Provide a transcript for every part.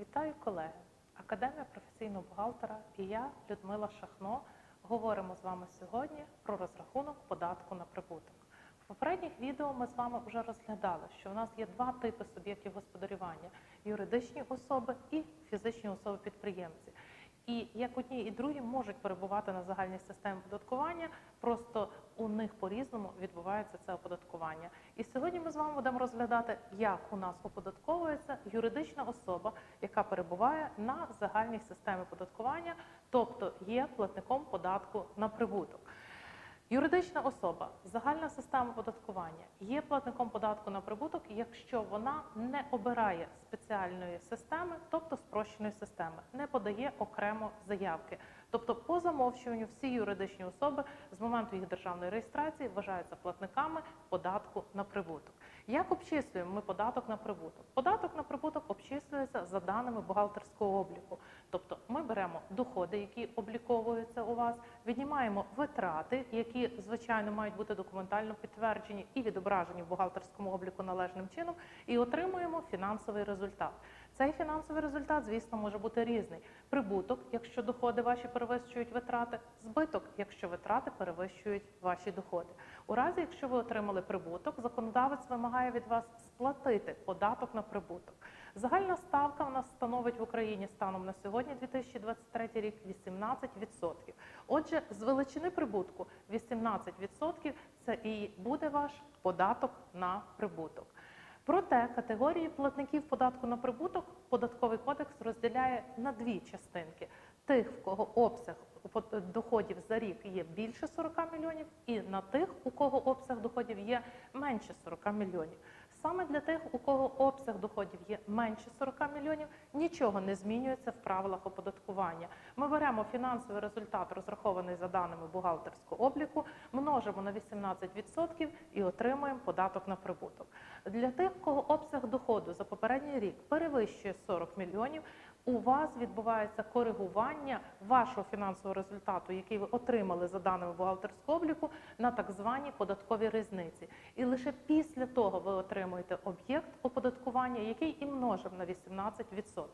Вітаю колеги! Академія професійного бухгалтера і я, Людмила Шахно, говоримо з вами сьогодні про розрахунок податку на прибуток. В попередніх відео ми з вами вже розглядали, що у нас є два типи суб'єктів господарювання: юридичні особи і фізичні особи-підприємці. І як одні і другі можуть перебувати на загальній системі оподаткування, просто у них по-різному відбувається це оподаткування. І сьогодні ми з вами розглядати, як у нас оподатковується юридична особа, яка перебуває на загальній системі оподаткування, тобто є платником податку на прибуток. Юридична особа, загальна система оподаткування є платником податку на прибуток, якщо вона не обирає спеціальної системи, тобто спрощеної системи, не подає окремо заявки. Тобто, по замовчуванню всі юридичні особи з моменту їх державної реєстрації вважаються платниками податку на прибуток. Як обчислюємо ми податок на прибуток? Податок на прибуток обчислюється за даними бухгалтерського обліку. Тобто ми беремо доходи, які обліковуються у вас, віднімаємо витрати, які звичайно мають бути документально підтверджені і відображені в бухгалтерському обліку належним чином, і отримуємо фінансовий результат. Цей фінансовий результат, звісно, може бути різний. Прибуток, якщо доходи ваші перевищують витрати, збиток, якщо витрати перевищують ваші доходи. У разі, якщо ви отримали прибуток, законодавець вимагає від вас сплатити податок на прибуток. Загальна ставка у нас становить в Україні станом на сьогодні, 2023 рік, 18%. Отже, з величини прибутку 18% це і буде ваш податок на прибуток. Проте категорії платників податку на прибуток податковий кодекс розділяє на дві частинки: тих, в кого обсяг доходів за рік є більше 40 мільйонів, і на тих, у кого обсяг доходів є менше 40 мільйонів. Саме для тих, у кого обсяг доходів є менше 40 мільйонів, нічого не змінюється в правилах оподаткування. Ми беремо фінансовий результат, розрахований за даними бухгалтерського обліку, множимо на 18% і отримуємо податок на прибуток. Для тих, у кого обсяг доходу за попередній рік перевищує 40 мільйонів, у вас відбувається коригування вашого фінансового результату, який ви отримали за даними бухгалтерського обліку, на так звані податкові різниці. І лише після того ви отримуєте об'єкт оподаткування, який і множив на 18%.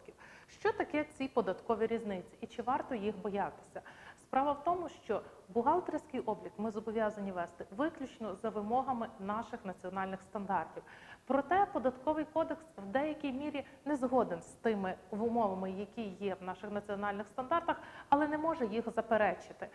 Що таке ці податкові різниці і чи варто їх боятися? Справа в тому, що бухгалтерський облік ми зобов'язані вести виключно за вимогами наших національних стандартів. Проте податковий кодекс в деякій мірі не згоден з тими умовами, які є в наших національних стандартах, але не може їх заперечити.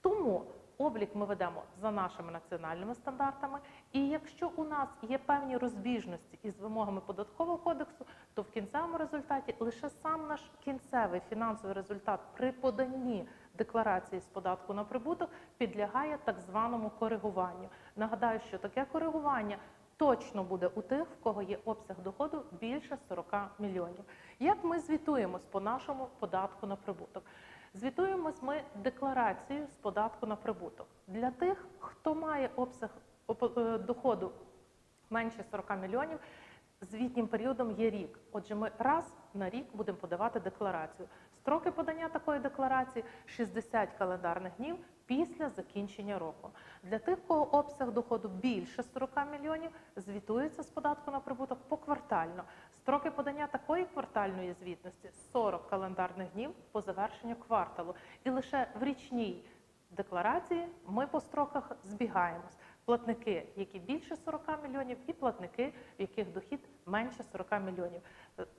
Тому облік ми ведемо за нашими національними стандартами. І якщо у нас є певні розбіжності із вимогами податкового кодексу, то в кінцевому результаті лише сам наш кінцевий фінансовий результат при поданні декларації з податку на прибуток підлягає так званому коригуванню. Нагадаю, що таке коригування. Точно буде у тих, в кого є обсяг доходу більше 40 мільйонів. Як ми звітуємось по нашому податку на прибуток? Звітуємось ми декларацією з податку на прибуток. Для тих, хто має обсяг е, доходу менше 40 мільйонів, звітнім періодом є рік. Отже, ми раз на рік будемо подавати декларацію. Строки подання такої декларації 60 календарних днів після закінчення року. Для тих, кого обсяг доходу більше 40 мільйонів, звітується з податку на прибуток поквартально. Строки подання такої квартальної звітності 40 календарних днів по завершенню кварталу. І лише в річній декларації ми по строках збігаємось. Платники, які більше 40 мільйонів, і платники, в яких дохід менше 40 мільйонів.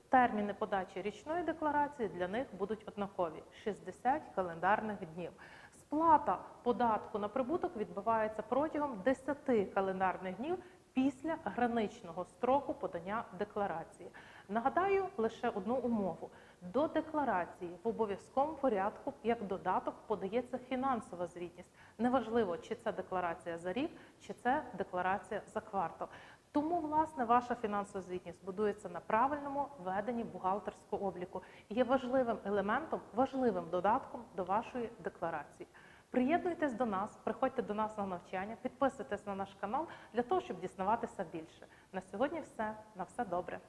Терміни подачі річної декларації для них будуть однакові 60 календарних днів. Сплата податку на прибуток відбувається протягом 10 календарних днів після граничного строку подання декларації. Нагадаю лише одну умову: до декларації в обов'язковому порядку як додаток подається фінансова звітність. Неважливо, чи це декларація за рік, чи це декларація за квартал. Тому, власне, ваша фінансова звітність будується на правильному веденні бухгалтерського обліку і є важливим елементом, важливим додатком до вашої декларації. Приєднуйтесь до нас, приходьте до нас на навчання, підписуйтесь на наш канал для того, щоб дізнаватися більше. На сьогодні все. На все добре.